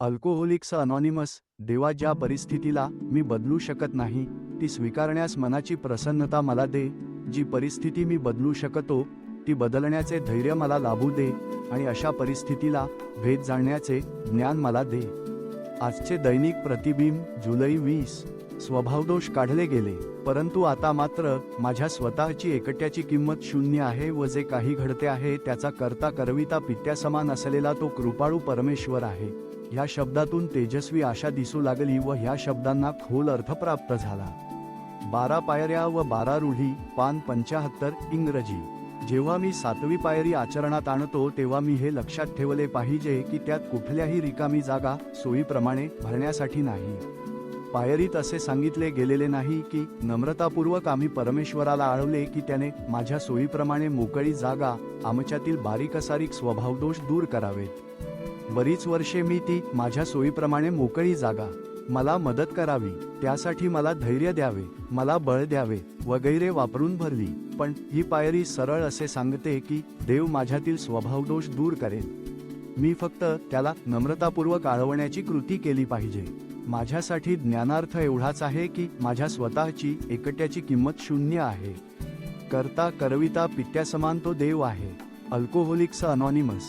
Alcoholics anonymous देवा ज्या परिस्थितीला मी बदलू शकत नाही ती स्वीकारण्यास मनाची प्रसन्नता मला दे जी परिस्थिती मी बदलू शकतो ती बदलण्याचे धैर्य मला लाभू दे आणि अशा परिस्थितीला भेद जाणण्याचे ज्ञान मला दे. आजचे दैनिक प्रतिबिंब जुलै वीस. स्वभावदोष काढले गेले परंतु आता मात्र माझ्या स्वतःची एकट्याची किंमत शून्य आहे व जे काही घडते आहे त्याचा करता करविता पित्यासमान असलेला तो कृपाळू परमेश्वर आहे. ह्या शब्दातून तेजस्वी आशा दिसू लागली व ह्या शब्दांना खोल अर्थ प्राप्त झाला. बारा पायऱ्या व बारा रूढी पान पंचाहत्तर इंग्रजी. जेव्हा मी सातवी पायरी आचरणात आणतो तेव्हा मी हे लक्षात ठेवले पाहिजे की त्यात कुठल्याही रिकामी जागा सोयीप्रमाणे भरण्यासाठी नाही. पायरीत असे सांगितले गेलेले नाही की नम्रतापूर्वक आम्ही परमेश्वराला आळवले की त्याने माझ्या सोयीप्रमाणे मोकळी जागा आमच्यातील बारीकसारीक स्वभावदोष दूर करावेत. बरीच वर्षे मी ती माझ्या सोयीप्रमाणे मोकळी जागा मला मदत करावी त्यासाठी मला धैर्य द्यावे मला बळ द्यावे वगैरे वापरून भरली. पण ही पायरी सरळ असे सांगते की देव माझ्यातील स्वभावदोष दूर करेल. मी फक्त त्याला नम्रतापूर्वक आळवण्याची कृती केली पाहिजे. माझ्यासाठी ज्ञानार्थ एवढाच आहे की माझ्या स्वतःची एकट्याची किंमत शून्य आहे. करता करविता पित्यासमान तो देव आहे. Alcoholics Anonymous.